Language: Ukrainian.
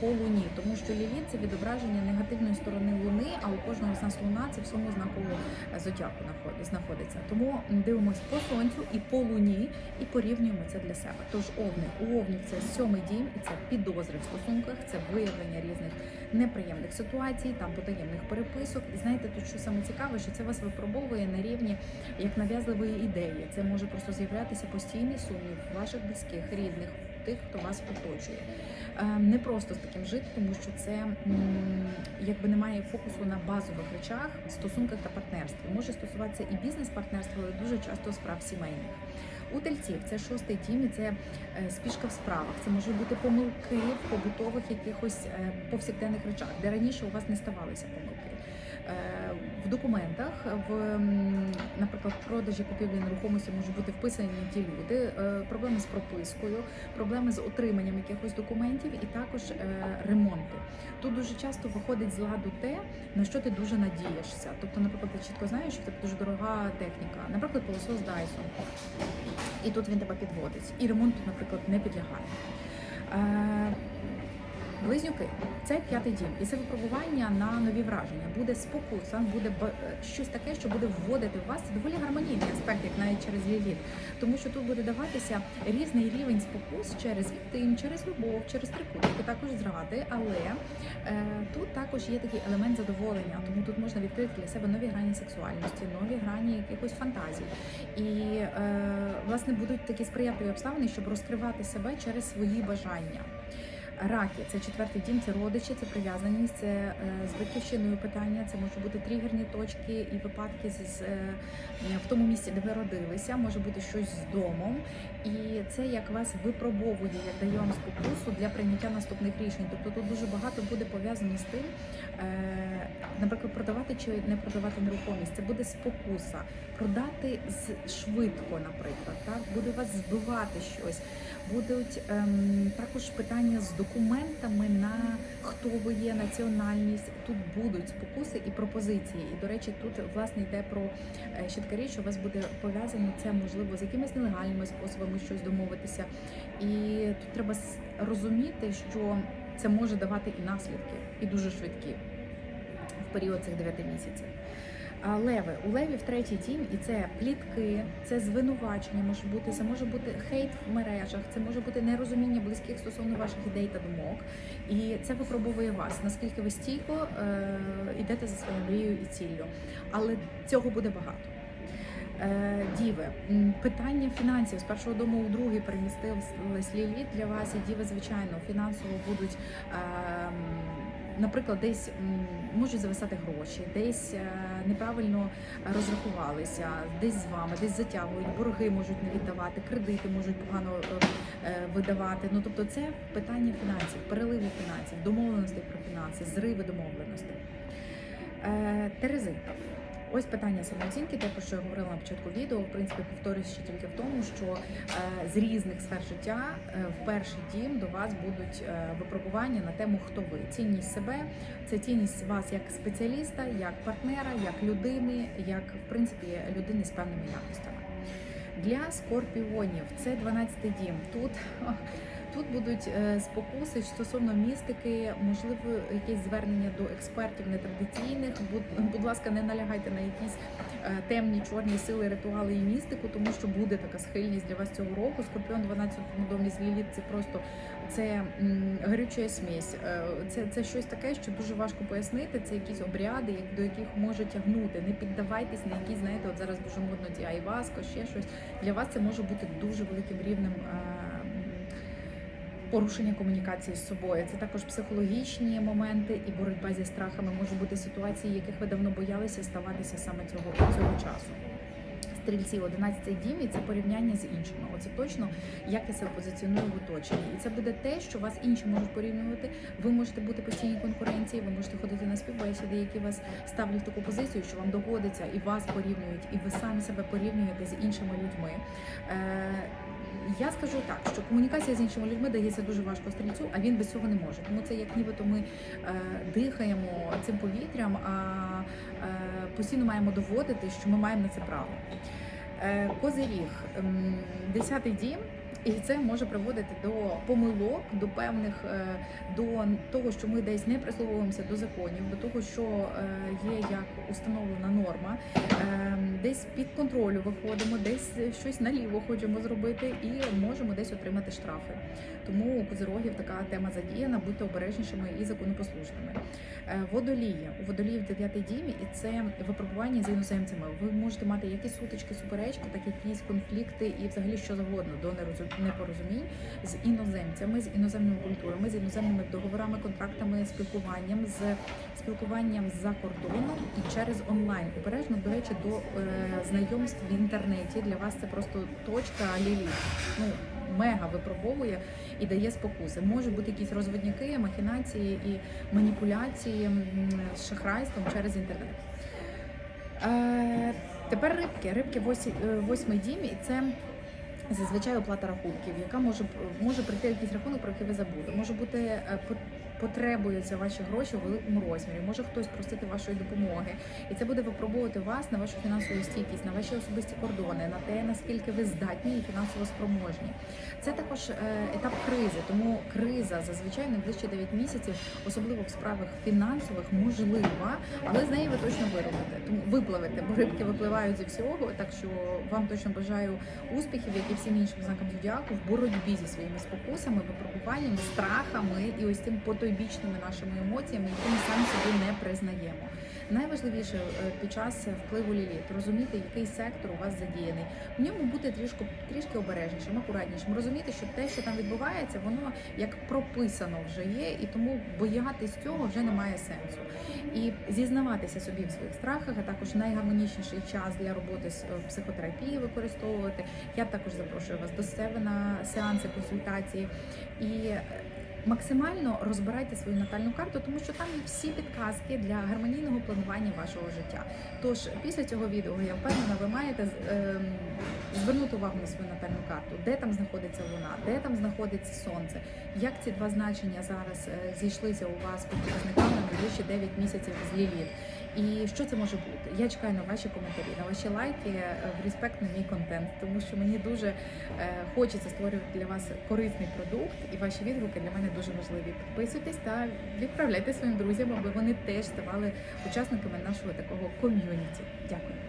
По луні, тому що ліліт це відображення негативної сторони луни, а у кожного з нас луна це в своєму знаку е, зодіаку наход- знаходиться. Тому м, дивимось по сонцю і по луні, і порівнюємо це для себе. Тож овни у овнів це сьомий дім, і це підозри в стосунках, це виявлення різних неприємних ситуацій, там потаємних переписок. І знаєте, тут що саме цікаве, що це вас випробовує на рівні як нав'язливої ідеї. Це може просто з'являтися постійний сумнів ваших близьких, рідних, тих, хто вас оточує. Е, Не просто з таким жити, тому що це якби немає фокусу на базових речах, стосунках та партнерстві. Може стосуватися і бізнес-партнерства, але дуже часто справ сімейних. У тельців це шостий дім, і це е, спішка в справах. Це можуть бути помилки в побутових якихось е, повсякденних речах, де раніше у вас не ставалися помилки. Е, В документах, в наприклад, продажі купівлі нерухомості можуть бути вписані ті люди, проблеми з пропискою, проблеми з отриманням якихось документів і також ремонти. Тут дуже часто виходить з ладу те, на що ти дуже надієшся. Тобто, наприклад, ти чітко знаєш, що тебе дуже дорога техніка, наприклад, пилосос Dyson. І тут він тебе підводить. І ремонту, наприклад, не підлягає. Близнюки це п'ятий дім, і це випробування на нові враження. Буде спокуса, буде е, щось таке, що буде вводити в вас. Доволі гармонійний аспект, як навіть через ліліт. Тому що тут буде даватися різний рівень спокус через інтим, через любов, через трикутники, також зради. Але е, тут також є такий елемент задоволення, тому тут можна відкрити для себе нові грані сексуальності, нові грані якихось фантазій. І е, власне будуть такі сприятливі обставини, щоб розкривати себе через свої бажання. Раки це четвертий дім, це родичі, це прив'язаність, це е, з батьківщиною питання, це можуть бути тригерні точки і випадки з, е, в тому місці, де ви родилися, може бути щось з домом. І це як вас випробовує, як дає вам спокусу для прийняття наступних рішень. Тобто тут дуже багато буде пов'язано з тим, е, наприклад, продавати чи не продавати нерухомість. Це буде спокуса, продати з швидко, наприклад, так буде вас збивати щось. Будуть ем, також питання з документами на хто ви є, національність. Тут будуть спокуси і пропозиції. І до речі, тут власне йде про е, ще така річ, що у вас буде пов'язано це можливо з якимись нелегальними способами щось домовитися. І тут треба розуміти, що це може давати і наслідки, і дуже швидкі в період цих 9 місяців. Леви у левів третій дім, і це плітки, це звинувачення може бути, це може бути хейт в мережах, це може бути нерозуміння близьких стосовно ваших ідей та думок. І це випробовує вас, наскільки ви стійко е, йдете за своєю мрією і ціллю. Але цього буде багато. Е, Діви, питання фінансів з першого дому у другий перемістилась ліліт для вас. І діви, звичайно, фінансово будуть, ем, наприклад, десь можуть зависати гроші, десь е, неправильно розрахувалися, десь з вами, десь затягують, борги можуть не віддавати, кредити можуть погано е, е, видавати. Ну тобто, це питання фінансів, переливи фінансів, домовленостей про фінанси, зриви домовленостей. Терезита. Терези. Ось питання самооцінки, те, про що я говорила на початку відео. В принципі, повторюсь ще тільки в тому, що е, з різних сфер життя е, в перший дім до вас будуть е, випробування на тему, хто ви. Цінність себе, це цінність вас як спеціаліста, як партнера, як людини, як в принципі людини з певними якостями. Для скорпіонів це 12-й дім. Тут Тут будуть е, спокуси стосовно містики, можливо, якесь звернення до експертів нетрадиційних. Будь, ласка, не налягайте на якісь е, темні чорні сили, ритуали і містику, тому що буде така схильність для вас цього року. Скорпіон 12-му домі з Ліліт це просто це м, горюча смесь. Е, Це, це щось таке, що дуже важко пояснити. Це якісь обряди, до яких може тягнути. Не піддавайтесь на якісь, знаєте, от зараз дуже модно ці айваско, ще щось. Для вас це може бути дуже великим рівнем. Е, порушення комунікації з собою. Це також психологічні моменти і боротьба зі страхами. Може бути ситуації, яких ви давно боялися ставатися саме цього, цього часу. Стрільці 11 дім і це порівняння з іншими. Оце точно як я себе позиціоную в оточенні. І це буде те, що вас інші можуть порівнювати. Ви можете бути постійній конкуренції, ви можете ходити на співбесіди, які вас ставлять в таку позицію, що вам доводиться і вас порівнюють, і ви самі себе порівнюєте з іншими людьми. Я скажу так, що комунікація з іншими людьми дається дуже важко стрільцю, а він без цього не може. Тому це як нібито ми е, дихаємо цим повітрям, а е, постійно маємо доводити, що ми маємо на це право. Е, Козиріг, десятий дім. І це може приводити до помилок, до певних е, до того, що ми десь не прислуховуємося до законів, до того, що е, є як установлена норма, е, десь під контролю виходимо, десь щось наліво хочемо зробити, і можемо десь отримати штрафи. Тому у козирогів така тема задіяна, будьте обережнішими і законопослушними. Е, Водолія у водоліїв дев'ятий дім, і це випробування з іноземцями. Ви можете мати якісь сутички, суперечки, так якісь конфлікти і взагалі що завгодно до нерозу- непорозумінь з іноземцями, з іноземними культурами, з іноземними договорами, контрактами, спілкуванням, з спілкуванням за кордоном і через онлайн. Обережно, до речі, до е, знайомств в інтернеті. Для вас це просто точка лілі. Ну мега випробовує і дає спокуси. Може бути якісь розводняки, махінації і маніпуляції з шахрайством через інтернет. Е, тепер рибки. Рибки е, восьмий дім, і це зазвичай оплата рахунків, яка може може прийти якийсь рахунок, про який ви забули. Може бути е, по- потребуються ваші гроші у великому розмірі. Може хтось просити вашої допомоги, і це буде випробовувати вас на вашу фінансову стійкість, на ваші особисті кордони, на те наскільки ви здатні і фінансово спроможні. Це також е, етап кризи, тому криза зазвичай найближчі 9 місяців, особливо в справах фінансових, можлива, але з неї ви точно виробите. Тому випливете, бо рибки випливають зі всього. Так що вам точно бажаю успіхів, як і всім іншим знакам зодіаку, в боротьбі зі своїми спокусами, випробуваннями, страхами і ось тим потойбічними нашими емоціями, які ми самі собі не признаємо. Найважливіше е, під час впливу ліліт розуміти, який сектор у вас задіяний. В ньому бути трішки трішки обережнішим, акуратнішим, розуміти, що те, що там відбувається, воно як прописано вже є, і тому боятись цього вже немає сенсу. І зізнаватися собі в своїх страхах, а також найгармонічніший час для роботи з е, психотерапії використовувати. Я також запрошую вас до себе на сеанси консультації і. е, Максимально розбирайте свою натальну карту, тому що там є всі підказки для гармонійного планування вашого життя. Тож після цього відео я впевнена, ви маєте ем, звернути увагу на свою натальну карту, де там знаходиться луна, де там знаходиться сонце, як ці два значення зараз е, зійшлися у вас по показникам на найближчі 9 місяців з Ліліт. І що це може бути? Я чекаю на ваші коментарі, на ваші лайки е, в респект на мій контент, тому що мені дуже е, хочеться створювати для вас корисний продукт, і ваші відгуки для мене дуже важливі. Підписуйтесь та відправляйте своїм друзям, аби вони теж ставали учасниками нашого такого ком'юніті. Дякую.